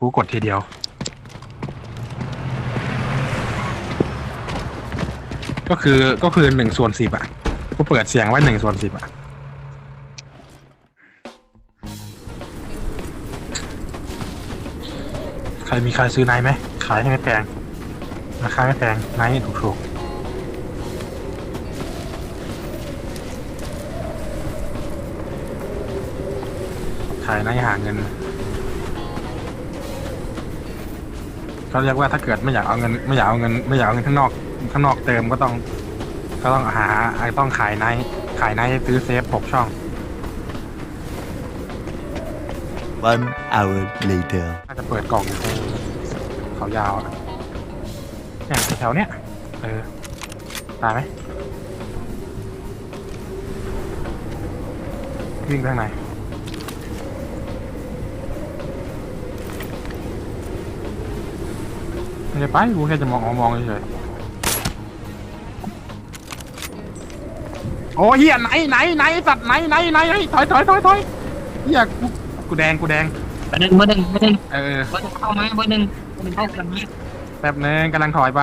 กูกดทีเดียว ก็คือก็คือหนึ่งส่วนสิบอะ กูเปิดเสียงไว้หนึ่งส่วนสิบอะ ใครมีใครซื้อไนท์ไหม ขายให้ไม่แพงราคาไม่แพงไนท์ถูกๆขายไนท์หาเงิน เขาเรียกว่าถ้าเกิดไม่อยากเอาเงิน ไม่อยากเอาเงินไม่อยากเอาเงินข้างนอกข้างนอกเติมก็ต้องก็ต้องหาต้องขายไนท์ขายไนท์ซื้อเซฟหกช่อง One hour later. น่าจะเปิดกล่องอยู่ตรงเขายาวอะเนี่ยแถวเนี้ยเออตายไหมวิ่งไปทางไหน ไม่ได้ไปกูแค่จะมองมองเฉยๆโอ้เฮียไหนไหนไหนสัตว์ไหนไหนไหนเฮ้ยถอยถอยถอยถอยเฮียกูกูแดงกูแดงเบอร์หนึ่งเบอร์หนึ่งเบอร์หนึ่งเออเบอร์หนึ่งเข้ามาเบอร์หนึ่งเบอร์หนึ่งเข้ากันนี้แป๊บนึงกำลังถอยไป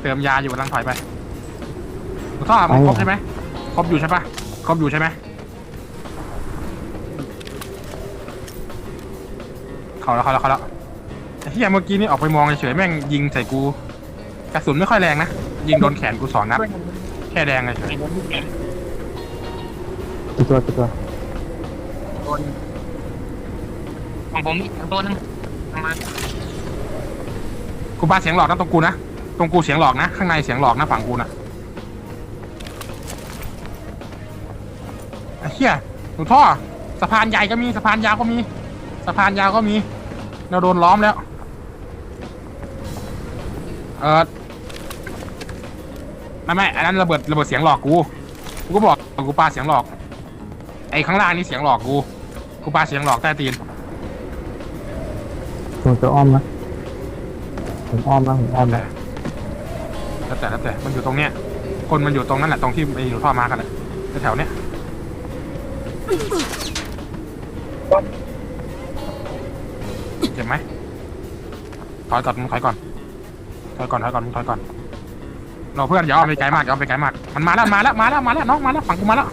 เติมยาอยู่กำลังถอยไปคุณท่อมันครบใช่ไหมครบอยู่ใช่ปะครบอยู่ใช่ไหมเขาแล้วเขาแล้วเขาแล้ว ไอ้เฮียเมื่อกี้นี่ออกไปมองเฉยๆแม่งยิงใส่กูกระสุนไม่ค่อยแรงนะ ยิงโดนแขนกูสองนัดแค่แดงเฉยไอ้บนลูกแกนกี่ตัวกี่ตัวโดนของผมนี่ตัวหนึงประมาณๆกูบ้าเสียงหลอกนะตรงกูนะตรงกูเสียงหลอกนะ ข้างในเสียงหลอกนะฝั่งกูนะไอ้เฮียหนูท่อสะพานใหญ่ก็มีสะพานยาวก็มีสะพานยาวก็มีเราโดนล้อมแล้ว เออไม่ไม่อันนั้นระเบิดระเบิดเสียงหลอกกู กูก็บอกกูปาเสียงหลอก ไอ้ข้างล่างนี่เสียงหลอกกู กูปาเสียงหลอกใต้ตีน ผมจะอ้อมนะผมอ้อมนะผมอ้อมแต่นะแล้วแต่แล้วแต่ มันอยู่ตรงเนี้ย คนมันอยู่ตรงนั้นแหละตรงที่ไอ้หนูท่อมากันแหละแถวๆเนี้ย เจ็บไหมถอยก่อนมึงถอยก่อน ถอยก่อนถอยก่อนมึงถอยก่อนเราเพื่อนอย่าเอาไปไกลมากอย่าเอาไปไกลมากมันมาแล้วมาแล้วมาแล้วมาแล้วน้องมาแล้วฝั่งกูมาแล้ว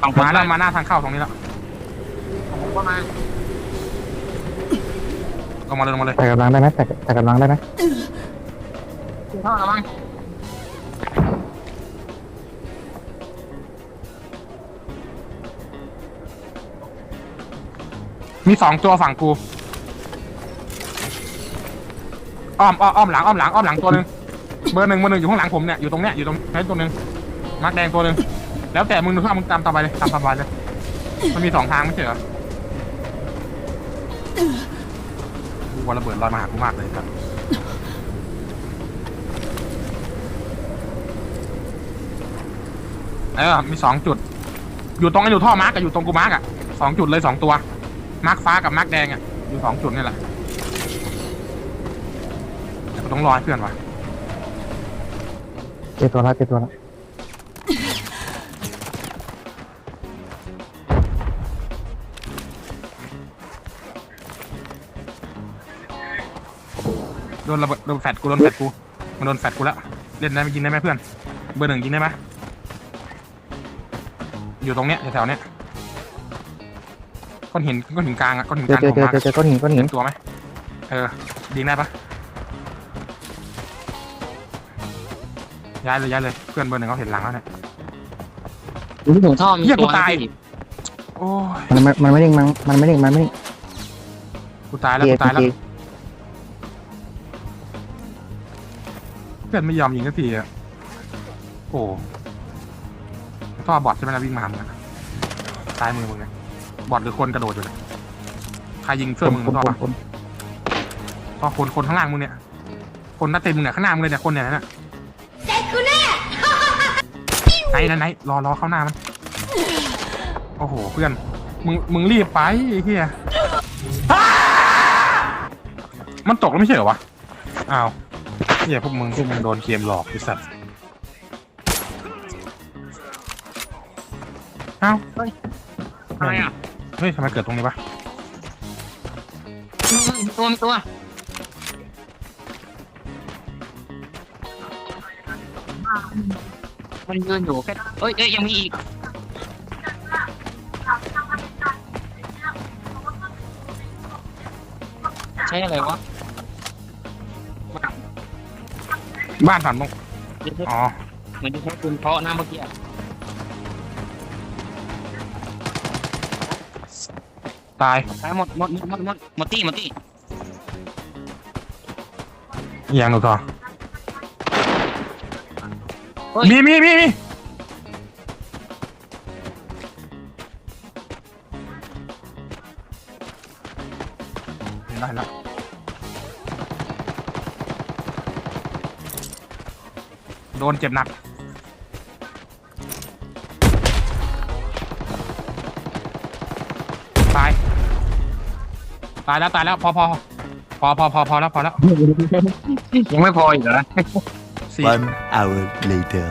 ของผมมาแล้วมาหน้าทางเข้าตรงนี้แล้วของผมก็มาลงมาเลยลงมาเลย แต่กำลังได้ไหมแต่แต่กำลังได้ไหม คือเท่าระวังมีสองตัวฝั่งกูอ้อมอ้อมอ้อมหลังอ้อมหลังอ้อมหลังตัวหนึ่งเบอร์หนึ่งเบอร์หนึ่งอยู่ข้างหลังผมเนี่ยอยู่ตรงเนี้ยอยู่ตรงนี้ตัวหนึ่งมาร์กแดงตัวหนึ่งแล้วแต่มึงดูถ้ามึงตามตามไปเลยตามตามไปเลยมันมีสองทางไม่ใช่เหรอกูว่าระเบิดลอยมาหากูมากเลยครับ เออมีสองจุด อยู่ตรงไอ้อยู่ท่อมาร์กกับอยู่ตรงกูมาร์กอะสองจุดเลยสองตัว มาร์กฟ้ากับมาร์กแดงอะอยู่สองจุดนี่แหละแต่กูต้องรอให้เพื่อนวะเจอตัวละเจอตัวละโดนระเบิดโดนแฟดกูโดนแฟดกูมันโดนแฟดกูแล้วเล่นได้ไหมยิงได้ไหมเพื่อน เบอร์หนึ่งยิงได้ไหม อยู่ตรงเนี้ยแถวๆเนี้ยก้อนหินก้อนหินกลางอะก้อนหินเจกอลางเจอของเจอมาร์เจอเจอก้อนหินก้อนหิเห็นนตัวไหมเออยิงได้ปะย้ายเลยย้ายเลยเพื่อนเบอร์หนึ่งเขาเห็นหลังแล้วเนี่ยลูกหนูท่อมีเหี้ยกูตัวตายที่โอ้ยมันมันมันไม่นิ่งมันมันไม่นิ่งมันไม่นิ่งกูตายแล้วเจกูตายแล้วเจเพื่อนไม่ยอมยิงสักทีอะโอ้ ท่อบอดใช่ไหมนะวิ่งมาหามึงอะซ้ายมือมึงเนี่ยบอดหรือคนกระโดดอยู่เนี่ยใครยิงเสื้อมึงคนท่อปะคนท่อคนคนข้างล่างมึงเนี่ย คนหน้าเต็มมึงเนี่ยข้างหน้ามึงเลยเนี่ยคนเนี่ยน่ะไหนไหนไหนรอรอเข้าหน้ามัน โอ้โหเพื่อน มึงมึงรีบไปไอ้เหี้ยมันตกแล้วไม่ใช่เหรอวะ อ้าวเหี้ยพวกมึงพวกมึงโดนเกมหลอกไอ้สัตว์ อ้าวอะไรอะเฮ้ยทำไมเกิดตรงนี้วะเฮ้ยมีตัวมีตัวมันยืนอยู่แค่เอ้ยเอ้ยยังมีอีกใช่อะไรวะบ้านผ่านตรงเดี๋ยวอ๋อ เหมือนจะใช้ปืนเพาะหน้าเมื่อกี้ ตายตายหมดหมดหมดหมดหมดหมดตี้หมดตี้อีกอย่างหนูต่อเฮ้ย มีมีมีมีเห็นแล้วเห็นแล้วโดนเจ็บหนัก ตายแล้วตายแล้วพอพอพอพอพอพอแล้วพอแล้วยังไม่พออีกเหรอสี่ One hour later.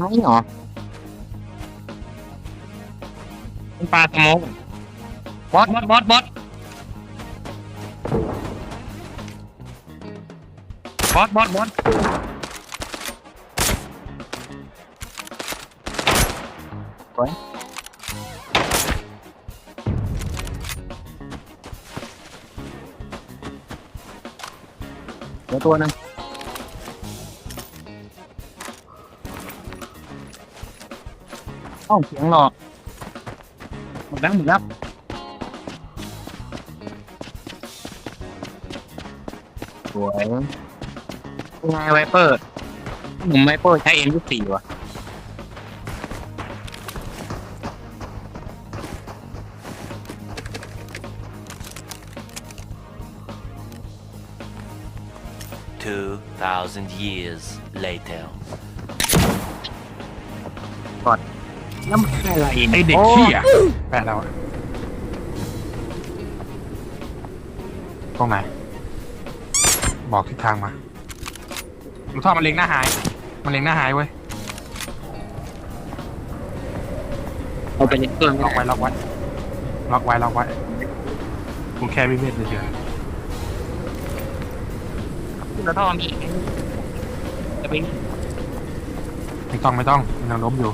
น้อยเหรอเป็นปลาสโมกบอสบอสบอสบอสบอสบอสบอส วยเหลือตัวหนึงเอ้าเสียงหลอกหมดแล้วหมดแล้วสวยยังไงไวเปอร์ผมไวเปอร์ใช้เอ็นยี่สี่ว่ะ 2,000 years later. แล้วมันเป็นอะไรไอเด็กขี้อะแปะเราอะตรงไหน บอกทิศทางมาลูกท่อมันเล็งหน้าหาย มันเล็งหน้าหายเว้ยเอาไปเล่นตัวไม่ล็อกไว้ได้ล็อกไว้ล็อกไว้ล็อกไว้กูแค่วิเวทเฉย แล้วท่อมีอีกจะไปไม่ต้องไม่ต้องมันยังล้มอยู่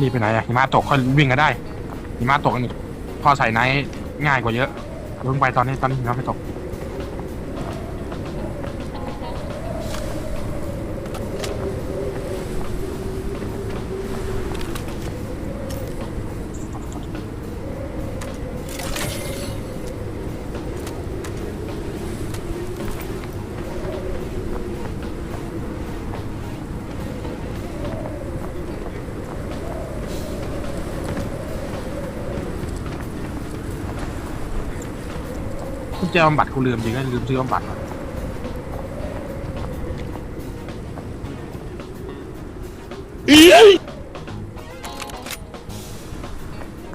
นี่ไปไหนอะหิมะตกค่อยวิ่งก็ได้หิมะตกนี่พอใส่ไนท์ง่ายกว่าเยอะเพิ่งไปตอนนี้ตอนนี้หิมะไม่ตก กุญแจบำบัดกูลืมจริงก็ลืมซื้อบำบัดมา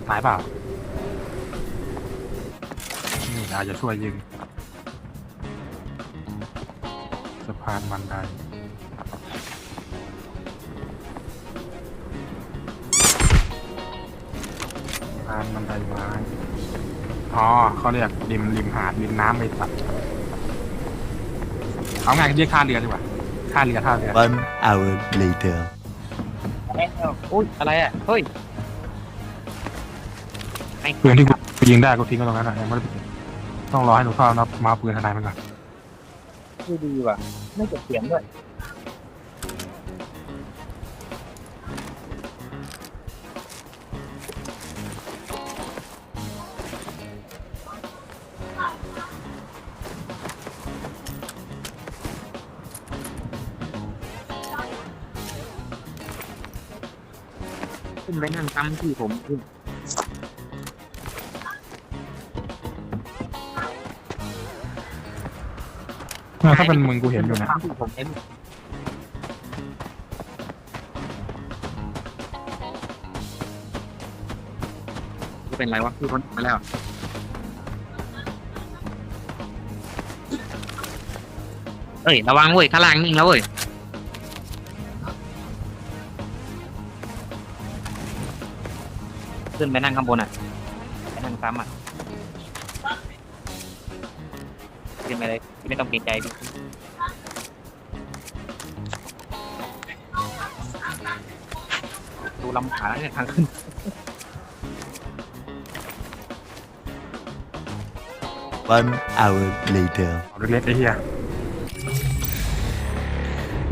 ตายเปล่า นี่อาจจะช่วยยิง สะพานบันไดสะพานบันไดไม้ อ๋อเขาเรียกริมริมหาดริมน้ำไปตัดเอาไงเรียกท่าเรือดีกว่าท่าเรือท่าเรือ One hour later. อุ้ยอะไรอะ เฮ้ยไอ้ปืนที่กูยิงได้กูทิ้งไว้ตรงนั้นนะยังไม่ได้ไปต้องรอให้หนูเข้านับมาเอาปืนทนายมันก่อนดูดีว่ะ ไม่เก็บเสียงด้วย ขึ้นไปนั่งตั้มที่ผมขึ้นถ้าเป็นมึงกูเห็นอยู่นะตั้มที่ผมเห็นกูเป็นไรวะกูทนไม่แล้ว เอ้ยระวังเว้ยข้างล่างนิ่งแล้วเว้ย ขึ้นไปนั่งข้างบนอะไปนั่งซ้ำอะขึ้นไปเลยไม่ต้องเกรงใจดิดูลำขาแล้วเนี่ยทางขึ้น One hour later. เอาเล็กๆไอ้เหี้ย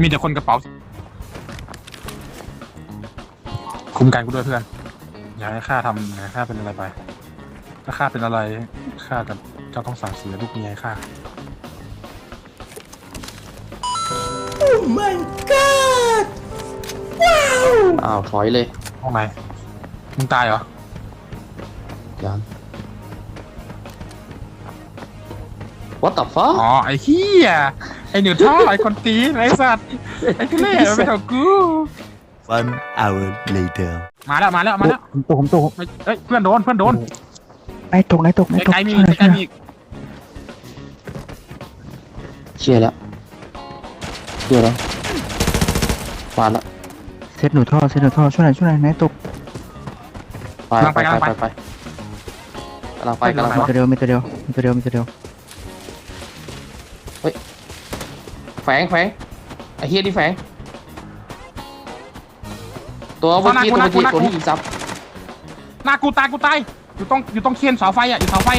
มีแต่คนกระเป๋า คุมกันกูด้วยเพื่อน อย่าให้ข้าทำอย่าให้ข้าเป็นอะไรไป ถ้าข้าเป็นอะไรข้าจะจะต้องสั่งเสียลูกเมียให้ข้าอ้าวถอยเลยห้องไหนมึงตายเหรอ ยัง What the fuck อ๋อ ไอ้เหี้ยไอ้หนูท่อไอ้คนตีนไอ้สัตว์ ไอ้ทุเล่มันเป็นของกู One hour later. มาแล้วมาแล้วมาแล้วผมตกผมตกเฮ้ยเอ้ยเพื่อนโดนเพื่อนโดนไอ้ตกไอ้ตกไอ้ตกไกลๆมีช่วยหน่อยไกลๆมีอีกเชี่ยแล้วเชี่ยแล้วฟาดละเซตหนูท่อเซตหนูท่อช่วยหน่อยช่วยหน่อยไหนตกไปไปไปไปไปกำลังไปกำลังมีไปตัวเดียวมีตัวเดียวมีตัวเดียวมีตัวเดียวแฝงแฝงไอ้เฮียนี่แฝง ตัวเมื่อกี้ตัวเมื่อกี้ตัวที่ยิงซับหน้ากูตายกูตายอยู่ตรงอยู่ตรงเคียนเสาไฟอะอยู่เสาไฟ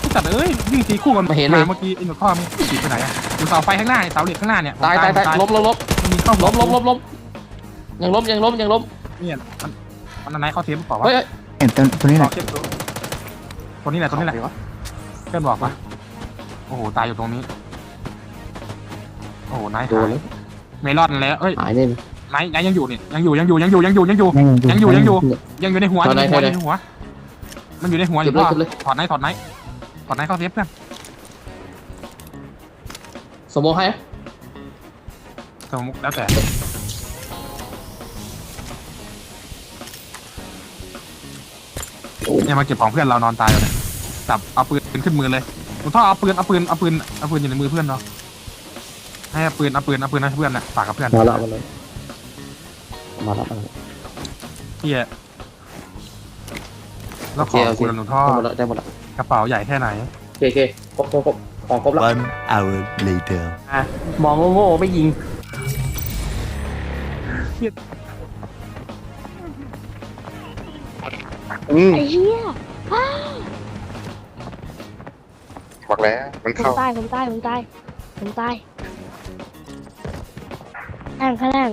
ไอ้สัตว์เอ้ยวิ่งตีคู่กันไม่เห็นเลยเมื่อกี้ไอ้หนูท่อมันตีไปไหนอะอยู่เสาไฟข้างหน้าเสาเหล็กข้างหน้าเนี่ยตายตายตายล้มล้มล้มมันมีเข้าล้มล้มล้มล้มยังล้มยังล้มยังล้มเนี่ยมันมันอันไหนเข้าเทียมเปล่าวะเฮ้ยเฮ้ยเห็นตัวตัวนี้แหละเข้าเทียมตัวตัวนี้แหละตัวนี้แหละเพื่อนบอกปะโอ้โหตายอยู่ตรงนี้โอ้โหนายโดนหายเลยไม่รอดแล้วเอ้ยหายเนี่ย นายนายยังอยู่นี่ยังอยู่ยังอยู่ยังอยู่ยังอยู่ยังอยู่ ยังอยู่ยังอยู่ ยังอยู่ยังอยู่ในหัวถออดยู่ไหนในหัวถออดไหนยู่ในหัว มันอยู่ในหัวอเก็บยู่เลยพ่อเก็บเลย ถอดไหนถอดไหนถอดไหนเข้าเซฟเพื่อนสมมติให้สมมุติแล้วแต่เนี่ยมาเก็บของเพื่อนเรานอนตายอยู่เลยจับเอาปืนขึ้นมือเลยคุณพ่อเอาปืนเอาปืนเอาปืนเอาปืนอยู่ในมือเพื่อนเนาะให้เอาปืนเอาปืนเอาปืนให้เพื่อนน่ะฝากกับเพื่อน มาละมาละ มาละมาละพี่อะแล้วโอขเคอโอเคคุณหนูท่อได้หมดละได้หมดละกระเป๋าใหญ่แค่ไหนโอเคโอเคครบครบครบของครบละ One hour later. อะมองโง่ๆไม่ยิงอืมไอ้เหี้ยบอกแล้ว มันผมเข้าตายผมตายผมตายผมตายข้างข้างล่าง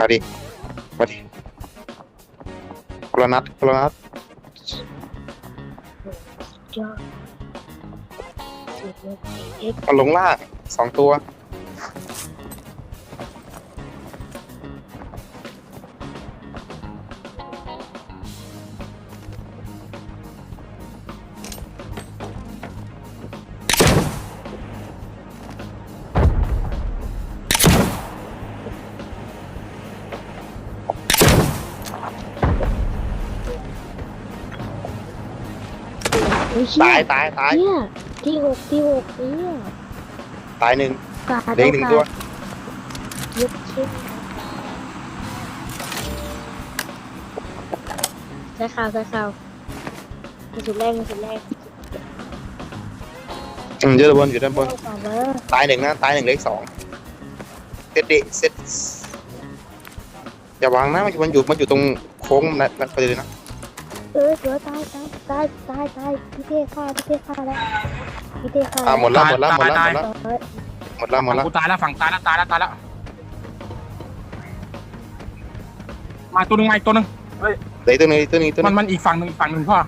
มาดิ มาดิคนละนัดคนละนัดจอสุดเลยเอ็กซ์มันลงล่างสองตัว เหี้ตายยตายตายเนี่ยที่หกที่หกเนี่ยตายหนึ่งกาดเด้งหนึ่งตัวยึดชิดใส่ข่าวใส่ข่าวกระสุนแรงกระสุนแรงอืมอยู่ด้านบนอยู่ด้านบนเอาก่อนมาตายหนึ่งนะตายหนึ่งเลขสองเซตดิเซตอย่าวางนะมันมันอยู่มันอยู่ตรงโค้งนั่นนั่นไปเลยนะ เออเสือตายตาย ตายตายตายพี่เต้ฆ่าพี่เต้ฆ่าแล้วพี่เต้ฆ่าอ่าหมดแล้วหมดแล้วหมดแล้วตายหมดแล้วเออหมดแล้วหมดฝั่งแล้วกูตายแล้วฝั่งตายแล้วตายแล้วตายแล้วมาตัวหนึงมาอีกตัวหนึงเหลืออกตัวหนึงอีกตัวหนึงอีกตัวหมันึนงมันอีกฝั่งหนึ่งอีกฝั่งหนึ่งพ่อ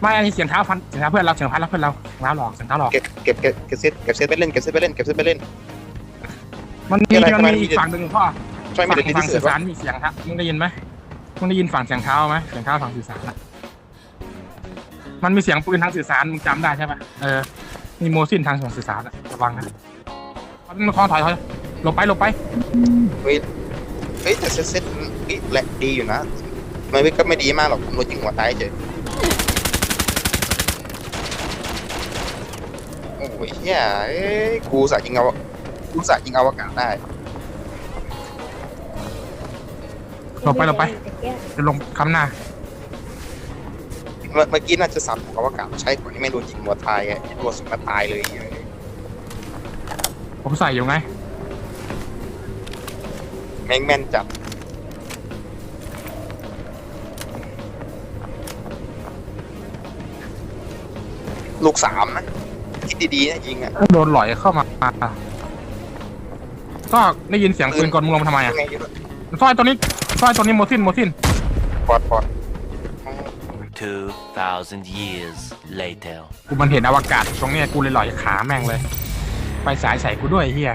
ไม่อันนี้เสียงเท้าฟันเสียงเท้าเพื่อนเราเสียงพันแล้วเพื่อนเราเสียงเท้าหลอกเสียงเท้าหลอก เก็บเก็บเก็บเก็บเซตเก็บเซตไปเล่นเก็บเซตไปเล่นเก็บเซตไปเล่น มันมีมีอะไรมันทำไมมีอีกฝั่งหนึ่งพ่อช่วยไม่ฝั่งได้ที่ฝั่งเสืสื่ออวะสารมีเสียงครับมึงได้ยินไหมมึงได้ยินฝั่งเสียงเท้าไหมเสียงเท้าฝั่งสื่อสารอะ มันมีเสียงปืนทางสื่อสารมึงจำได้ใช่ปะเออมีโมซินทางส่งสื่อสารอะระวังนะมันคอถอยถอยหลบไปหลบไปเฮ้ยเฮ้ยแต่เซตเซตเฮ้ยแหละดีอยู่นะมันไม่ก็ไม่ดีมากหรอกผมโดนยิงหัวตายเฉยโอ้ยเฮียเอ้ยกูสายยิงเอากูสายยิงอวกาศได้หลบไปหลบไปจะลงคำหน้า เมื่อเมื่อกี้น่าจะสับของอวกาศใช้ก่อนที่ไม่โดนยิงหัวตายไงโดนสุดมาตายเลยผมใส่อยู่ไง แม่งแม่นจัดลูกสามนะคิดดีๆนะยิงอะโดนหลอยเข้ามาก็ได้ยินเสียงปืนก่อนมึงลงมาทำไมอะยังไงอยู่ซอยตัวนี้ซอยตัวนี้โมซินโมซินปอดปอด 2,000 years later. กูมันเห็นอวกาศตรงเนี้ยกูเลยหล่อยขาแม่งเลย ไปสายใส่กูด้วยไอ้เฮีย